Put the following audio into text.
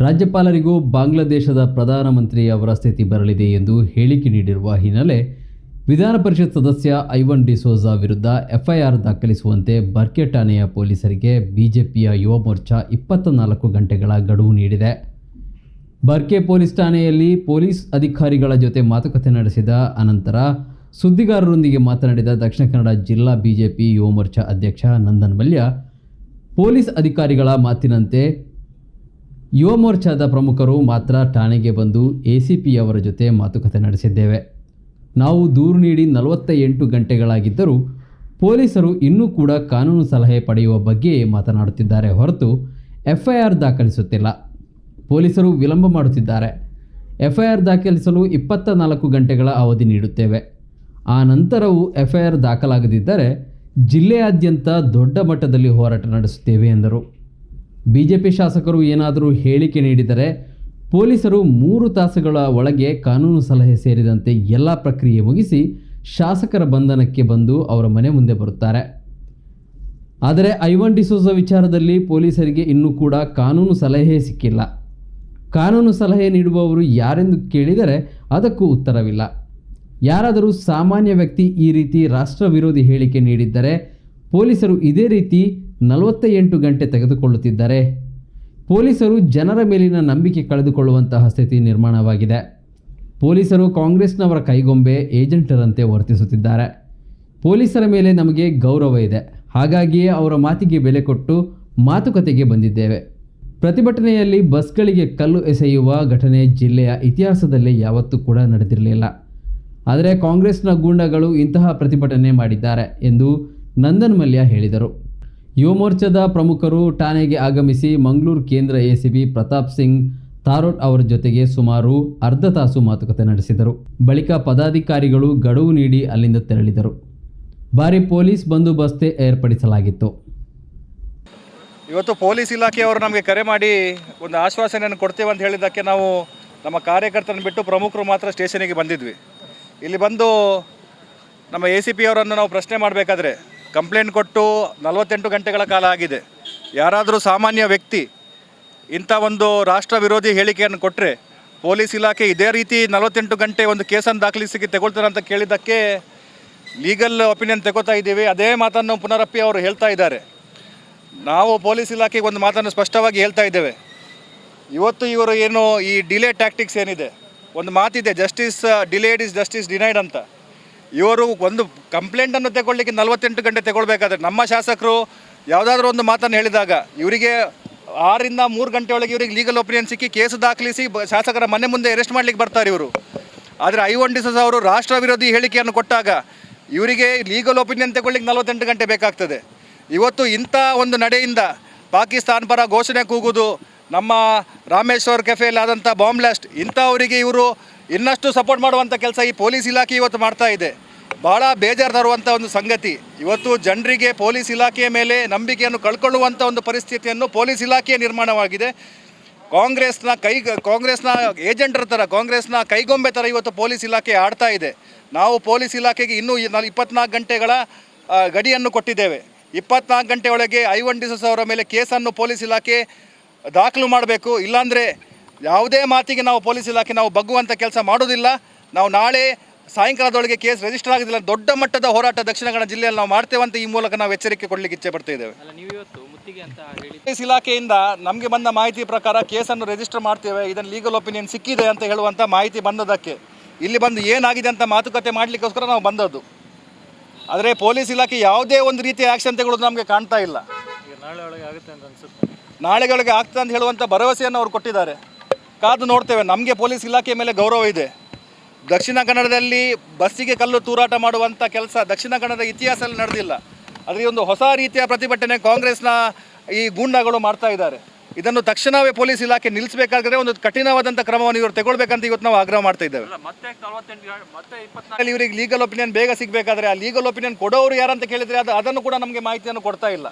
ರಾಜ್ಯಪಾಲರಿಗೂ ಬಾಂಗ್ಲಾದೇಶದ ಪ್ರಧಾನಮಂತ್ರಿ ಅವರ ಸ್ಥಿತಿ ಬರಲಿದೆ ಎಂದು ಹೇಳಿಕೆ ನೀಡಿರುವ ಹಿನ್ನೆಲೆ ವಿಧಾನ ಪರಿಷತ್ ಸದಸ್ಯ ಐವನ್ ಡಿಸೋಜಾ ವಿರುದ್ಧ ಎಫ್ಐಆರ್ ದಾಖಲಿಸುವಂತೆ ಬರ್ಕೆ ಠಾಣೆಯ ಪೊಲೀಸರಿಗೆ ಬಿಜೆಪಿಯ ಯುವ ಮೋರ್ಚಾ ಇಪ್ಪತ್ತ ನಾಲ್ಕು ಗಂಟೆಗಳ ಗಡುವು ನೀಡಿದೆ. ಬರ್ಕೆ ಪೊಲೀಸ್ ಠಾಣೆಯಲ್ಲಿ ಪೊಲೀಸ್ ಅಧಿಕಾರಿಗಳ ಜೊತೆ ಮಾತುಕತೆ ನಡೆಸಿದ ಅನಂತರ ಸುದ್ದಿಗಾರರೊಂದಿಗೆ ಮಾತನಾಡಿದ ದಕ್ಷಿಣ ಕನ್ನಡ ಜಿಲ್ಲಾ ಬಿಜೆಪಿ ಯುವ ಮೋರ್ಚಾ ಅಧ್ಯಕ್ಷ ನಂದನ್ ಮಲ್ಯ, ಪೊಲೀಸ್ ಅಧಿಕಾರಿಗಳ ಮಾತಿನಂತೆ ಯುವ ಮೋರ್ಚಾದ ಪ್ರಮುಖರು ಮಾತ್ರ ಠಾಣೆಗೆ ಬಂದು ಎ ಸಿ ಎಸಿಪಿಯವರ ಜೊತೆ ಮಾತುಕತೆ ನಡೆಸಿದ್ದೇವೆ. ನಾವು ದೂರು ನೀಡಿ ನಲವತ್ತ ಎಂಟು ಗಂಟೆಗಳಾಗಿದ್ದರೂ ಪೊಲೀಸರು ಇನ್ನೂ ಕೂಡ ಕಾನೂನು ಸಲಹೆ ಪಡೆಯುವ ಬಗ್ಗೆ ಮಾತನಾಡುತ್ತಿದ್ದಾರೆ ಹೊರತು ಎಫ್ಐಆರ್ ದಾಖಲಿಸುತ್ತಿಲ್ಲ. ಪೊಲೀಸರು ವಿಳಂಬ ಮಾಡುತ್ತಿದ್ದಾರೆ. ಎಫ್ಐಆರ್ ದಾಖಲಿಸಲು ಇಪ್ಪತ್ತ ನಾಲ್ಕು ಗಂಟೆಗಳ ಅವಧಿ ನೀಡುತ್ತೇವೆ. ಆ ನಂತರವೂ ಎಫ್ಐಆರ್ ದಾಖಲಾಗದಿದ್ದರೆ ಜಿಲ್ಲೆಯಾದ್ಯಂತ ದೊಡ್ಡ ಮಟ್ಟದಲ್ಲಿ ಹೋರಾಟ ನಡೆಸುತ್ತೇವೆ ಎಂದರು. ಬಿಜೆಪಿ ಶಾಸಕರು ಏನಾದರೂ ಹೇಳಿಕೆ ನೀಡಿದರೆ ಪೊಲೀಸರು ಮೂರು ತಾಸುಗಳ ಒಳಗೆ ಕಾನೂನು ಸಲಹೆ ಸೇರಿದಂತೆ ಎಲ್ಲ ಪ್ರಕ್ರಿಯೆ ಮುಗಿಸಿ ಶಾಸಕರ ಬಂಧನಕ್ಕೆ ಬಂದು ಅವರ ಮನೆ ಮುಂದೆ ಬರುತ್ತಾರೆ. ಆದರೆ ಐವನ್ ಡಿಸೋಸ ವಿಚಾರದಲ್ಲಿ ಪೊಲೀಸರಿಗೆ ಇನ್ನೂ ಕೂಡ ಕಾನೂನು ಸಲಹೆ ಸಿಕ್ಕಿಲ್ಲ. ಕಾನೂನು ಸಲಹೆ ನೀಡುವವರು ಯಾರೆಂದು ಕೇಳಿದರೆ ಅದಕ್ಕೂ ಉತ್ತರವಿಲ್ಲ. ಯಾರಾದರೂ ಸಾಮಾನ್ಯ ವ್ಯಕ್ತಿ ಈ ರೀತಿ ರಾಷ್ಟ್ರ ವಿರೋಧಿ ಹೇಳಿಕೆ ನೀಡಿದ್ದರೆ ಪೊಲೀಸರು ಇದೇ ರೀತಿ ನಲವತ್ತ ಎಂಟು ಗಂಟೆ ತೆಗೆದುಕೊಳ್ಳುತ್ತಿದ್ದಾರೆ ಪೊಲೀಸರು ಜನರ ಮೇಲಿನ ನಂಬಿಕೆ ಕಳೆದುಕೊಳ್ಳುವಂತಹ ಸ್ಥಿತಿ ನಿರ್ಮಾಣವಾಗಿದೆ. ಪೊಲೀಸರು ಕಾಂಗ್ರೆಸ್ನವರ ಕೈಗೊಂಬೆ ಏಜೆಂಟರಂತೆ ವರ್ತಿಸುತ್ತಿದ್ದಾರೆ. ಪೊಲೀಸರ ಮೇಲೆ ನಮಗೆ ಗೌರವ ಇದೆ. ಹಾಗಾಗಿಯೇ ಅವರ ಮಾತಿಗೆ ಬೆಲೆ ಕೊಟ್ಟು ಮಾತುಕತೆಗೆ ಬಂದಿದ್ದೇವೆ. ಪ್ರತಿಭಟನೆಯಲ್ಲಿ ಬಸ್ಗಳಿಗೆ ಕಲ್ಲು ಎಸೆಯುವ ಘಟನೆ ಜಿಲ್ಲೆಯ ಇತಿಹಾಸದಲ್ಲಿ ಯಾವತ್ತೂ ಕೂಡ ನಡೆದಿರಲಿಲ್ಲ. ಆದರೆ ಕಾಂಗ್ರೆಸ್ನ ಗೂಂಡಗಳು ಇಂತಹ ಪ್ರತಿಭಟನೆ ಮಾಡಿದ್ದಾರೆ ಎಂದು ನಂದನ್ ಮಲ್ಯ ಹೇಳಿದರು. ಯುವ ಮೋರ್ಚಾದ ಪ್ರಮುಖರು ಠಾಣೆಗೆ ಆಗಮಿಸಿ ಮಂಗಳೂರು ಕೇಂದ್ರ ಎಸಿಬಿ ಪ್ರತಾಪ್ ಸಿಂಗ್ ತಾರೋಟ್ ಅವರ ಜೊತೆಗೆ ಸುಮಾರು ಅರ್ಧ ತಾಸು ಮಾತುಕತೆ ನಡೆಸಿದರು. ಬಳಿಕ ಪದಾಧಿಕಾರಿಗಳು ಗಡುವು ನೀಡಿ ಅಲ್ಲಿಂದ ತೆರಳಿದರು. ಭಾರಿ ಪೊಲೀಸ್ ಬಂದೋಬಸ್ತೆ ಏರ್ಪಡಿಸಲಾಗಿತ್ತು. ಇವತ್ತು ಪೊಲೀಸ್ ಇಲಾಖೆಯವರು ನಮಗೆ ಕರೆ ಮಾಡಿ ಒಂದು ಆಶ್ವಾಸನೆಯನ್ನು ಕೊಡ್ತೇವೆ ಅಂತ ಹೇಳಿದ್ದಕ್ಕೆ ನಾವು ನಮ್ಮ ಕಾರ್ಯಕರ್ತರನ್ನು ಬಿಟ್ಟು ಪ್ರಮುಖರು ಮಾತ್ರ ಸ್ಟೇಷನಿಗೆ ಬಂದಿದ್ವಿ. ಇಲ್ಲಿ ಬಂದು ನಮ್ಮ ಎ ಸಿ ಪಿ ಅವರನ್ನು ನಾವು ಪ್ರಶ್ನೆ ಮಾಡಬೇಕಾದ್ರೆ ಕಂಪ್ಲೇಂಟ್ ಕೊಟ್ಟು ನಲವತ್ತೆಂಟು ಗಂಟೆಗಳ ಕಾಲ ಆಗಿದೆ. ಯಾರಾದರೂ ಸಾಮಾನ್ಯ ವ್ಯಕ್ತಿ ಇಂಥ ಒಂದು ರಾಷ್ಟ್ರ ವಿರೋಧಿ ಹೇಳಿಕೆಯನ್ನು ಕೊಟ್ಟರೆ ಪೊಲೀಸ್ ಇಲಾಖೆ ಇದೇ ರೀತಿ ನಲವತ್ತೆಂಟು ಗಂಟೆ ಒಂದು ಕೇಸನ್ನು ದಾಖಲಿಸಿಕೆ ತಗೊಳ್ತಾರೆ ಅಂತ ಕೇಳಿದ್ದಕ್ಕೆ ಲೀಗಲ್ ಒಪಿನಿಯನ್ ತಗೋತಾ ಇದ್ದೀವಿ. ಅದೇ ಮಾತನ್ನು ಪುನರಪ್ಪಿ ಅವರು ಹೇಳ್ತಾ ಇದ್ದಾರೆ. ನಾವು ಪೊಲೀಸ್ ಇಲಾಖೆಗೆ ಒಂದು ಮಾತನ್ನು ಸ್ಪಷ್ಟವಾಗಿ ಹೇಳ್ತಾ ಇದ್ದೇವೆ. ಇವತ್ತು ಇವರು ಏನು ಈ ಡಿಲೇ ಟ್ಯಾಕ್ಟಿಕ್ಸ್ ಏನಿದೆ? ಒಂದು ಮಾತಿದೆ, justice delayed is justice denied ಅಂತ. ಇವರು ಒಂದು ಕಂಪ್ಲೇಂಟನ್ನು ತಗೊಳ್ಳಿಕ್ಕೆ ನಲವತ್ತೆಂಟು ಗಂಟೆ ತಗೊಳ್ಬೇಕಾದ್ರೆ ನಮ್ಮ ಶಾಸಕರು ಯಾವುದಾದ್ರೂ ಒಂದು ಮಾತನ್ನು ಹೇಳಿದಾಗ ಇವರಿಗೆ ಆರರಿಂದ ಮೂರು ಗಂಟೆ ಒಳಗೆ ಇವರಿಗೆ ಲೀಗಲ್ ಒಪಿನಿಯನ್ ಸಿಕ್ಕಿ ಕೇಸು ದಾಖಲಿಸಿ ಶಾಸಕರ ಮನೆ ಮುಂದೆ ಅರೆಸ್ಟ್ ಮಾಡ್ಲಿಕ್ಕೆ ಬರ್ತಾರೆ ಇವರು. ಆದರೆ ಐ ಒನ್ ಅವರು ರಾಷ್ಟ್ರ ವಿರೋಧಿ ಹೇಳಿಕೆಯನ್ನು ಕೊಟ್ಟಾಗ ಇವರಿಗೆ ಲೀಗಲ್ ಒಪಿನಿಯನ್ ತಗೊಳ್ಳಿಕ್ಕೆ ನಲವತ್ತೆಂಟು ಗಂಟೆ ಬೇಕಾಗ್ತದೆ. ಇವತ್ತು ಇಂಥ ಒಂದು ನಡೆಯಿಂದ ಪಾಕಿಸ್ತಾನ ಪರ ಘೋಷಣೆ ಕೂಗುವುದು ನಮ್ಮ ರಾಮೇಶ್ವರ್ ಕೆಫೆಯಲ್ಲಿ ಆದಂಥ ಬಾಂಬ್ ಬ್ಲಾಸ್ಟ್, ಇಂಥವರಿಗೆ ಇವರು ಇನ್ನಷ್ಟು ಸಪೋರ್ಟ್ ಮಾಡುವಂಥ ಕೆಲಸ ಈ ಪೊಲೀಸ್ ಇಲಾಖೆ ಇವತ್ತು ಮಾಡ್ತಾ ಇದೆ. ಭಾಳ ಬೇಜಾರು ತರುವಂಥ ಒಂದು ಸಂಗತಿ. ಇವತ್ತು ಜನರಿಗೆ ಪೊಲೀಸ್ ಇಲಾಖೆಯ ಮೇಲೆ ನಂಬಿಕೆಯನ್ನು ಕಳ್ಕೊಳ್ಳುವಂಥ ಒಂದು ಪರಿಸ್ಥಿತಿಯನ್ನು ಪೊಲೀಸ್ ಇಲಾಖೆಯ ನಿರ್ಮಾಣವಾಗಿದೆ. ಕಾಂಗ್ರೆಸ್ನ ಕೈ, ಕಾಂಗ್ರೆಸ್ನ ಏಜೆಂಟರ ಥರ, ಕಾಂಗ್ರೆಸ್ನ ಕೈಗೊಂಬೆ ಥರ ಇವತ್ತು ಪೊಲೀಸ್ ಇಲಾಖೆ ಆಡ್ತಾ ಇದೆ. ನಾವು ಪೊಲೀಸ್ ಇಲಾಖೆಗೆ ಇನ್ನೂ ಇಪ್ಪತ್ನಾಲ್ಕು ಗಂಟೆಗಳ ಗಡಿಯನ್ನು ಕೊಟ್ಟಿದ್ದೇವೆ. ಇಪ್ಪತ್ನಾಲ್ಕು ಗಂಟೆ ಒಳಗೆ ಐ ಒನ್ ಡಿಸಸ್ ಅವರ ಮೇಲೆ ಕೇಸನ್ನು ಪೊಲೀಸ್ ಇಲಾಖೆ ದಾಖಲು ಮಾಡಬೇಕು. ಇಲ್ಲಾಂದರೆ ಯಾವುದೇ ಮಾತಿಗೆ ನಾವು ಪೊಲೀಸ್ ಇಲಾಖೆ ನಾವು ಬಗ್ಗುವಂಥ ಕೆಲಸ ಮಾಡೋದಿಲ್ಲ ನಾವು ನಾಳೆ ಸಾಯಂಕಾಲದೊಳಗೆ ಕೇಸ್ ರಿಜಿಸ್ಟರ್ ಆಗೋದಿಲ್ಲ ದೊಡ್ಡ ಮಟ್ಟದ ಹೋರಾಟ ದಕ್ಷಿಣ ಕನ್ನಡ ಜಿಲ್ಲೆಯಲ್ಲಿ ನಾವು ಮಾಡ್ತೇವೆ ಅಂತ ಈ ಮೂಲಕ ನಾವು ಎಚ್ಚರಿಕೆ ಕೊಡಲಿಕ್ಕೆ ಇಚ್ಛೆ ಪಡ್ತಾ ಇದ್ದೇವೆ. ಅಲ್ಲ ನೀವು ಇವತ್ತು ಮುತ್ತಿಗೆ ಅಂತ ಹೇಳಿ ಪೊಲೀಸ್ ಇಲಾಖೆಯಿಂದ ನಮಗೆ ಬಂದ ಮಾಹಿತಿ ಪ್ರಕಾರ ಕೇಸನ್ನು ರಿಜಿಸ್ಟರ್ ಮಾಡ್ತೇವೆ. ಇದನ್ನು ಲೀಗಲ್ ಒಪಿನಿಯನ್ ಸಿಕ್ಕಿದೆ ಅಂತ ಹೇಳುವಂಥ ಮಾಹಿತಿ ಬಂದದಕ್ಕೆ. ಇಲ್ಲಿ ಬಂದು ಏನಾಗಿದೆ ಅಂತ ಮಾತುಕತೆ ಮಾಡಲಿಕ್ಕೋಸ್ಕರ ನಾವು ಬಂದದ್ದು. ಆದರೆ ಪೊಲೀಸ್ ಇಲಾಖೆ ಯಾವುದೇ ಒಂದು ರೀತಿಯ ಆ್ಯಕ್ಷನ್ ತೆಗೊಳ್ಳೋದು ನಮಗೆ ಕಾಣ್ತಾ ಇಲ್ಲ. ನಾಳೆ ಒಳಗೆ ಆಗುತ್ತೆ ಅಂತ ಅನ್ಸುತ್ತೆ. ನಾಳೆಗಳಿಗೆ ಆಗ್ತದೆ ಅಂತ ಹೇಳುವಂಥ ಭರವಸೆಯನ್ನು ಅವರು ಕೊಟ್ಟಿದ್ದಾರೆ. ಕಾದು ನೋಡ್ತೇವೆ. ನಮಗೆ ಪೊಲೀಸ್ ಇಲಾಖೆ ಮೇಲೆ ಗೌರವ ಇದೆ. ದಕ್ಷಿಣ ಕನ್ನಡದಲ್ಲಿ ಬಸ್ಸಿಗೆ ಕಲ್ಲು ತೂರಾಟ ಮಾಡುವಂಥ ಕೆಲಸ ದಕ್ಷಿಣ ಕನ್ನಡದ ಇತಿಹಾಸದಲ್ಲಿ ನಡೆದಿಲ್ಲ. ಅದರಲ್ಲಿ ಒಂದು ಹೊಸ ರೀತಿಯ ಪ್ರತಿಭಟನೆ ಕಾಂಗ್ರೆಸ್ನ ಈ ಗೂಂಡಾಗಳು ಮಾಡ್ತಾ ಇದ್ದಾರೆ. ಇದನ್ನು ತಕ್ಷಣವೇ ಪೊಲೀಸ್ ಇಲಾಖೆ ನಿಲ್ಲಿಸಬೇಕಾದ್ರೆ ಒಂದು ಕಠಿಣವಾದಂಥ ಕ್ರಮವನ್ನು ಇವರು ತಗೊಳ್ಬೇಕಂತ ಇವತ್ತು ನಾವು ಆಗ್ರಹ ಮಾಡ್ತಾ ಇದ್ದೇವೆ. ಇವರಿಗೆ ಲೀಗಲ್ ಒಪಿನಿಯನ್ ಬೇಗ ಸಿಗಬೇಕಾದ್ರೆ ಆ ಲೀಗಲ್ ಒಪಿನಿಯನ್ ಕೊಡೋರು ಯಾರಂತ ಕೇಳಿದರೆ ಅದು ಅದನ್ನು ಕೂಡ ನಮಗೆ ಮಾಹಿತಿಯನ್ನು ಕೊಡ್ತಾ ಇಲ್ಲ.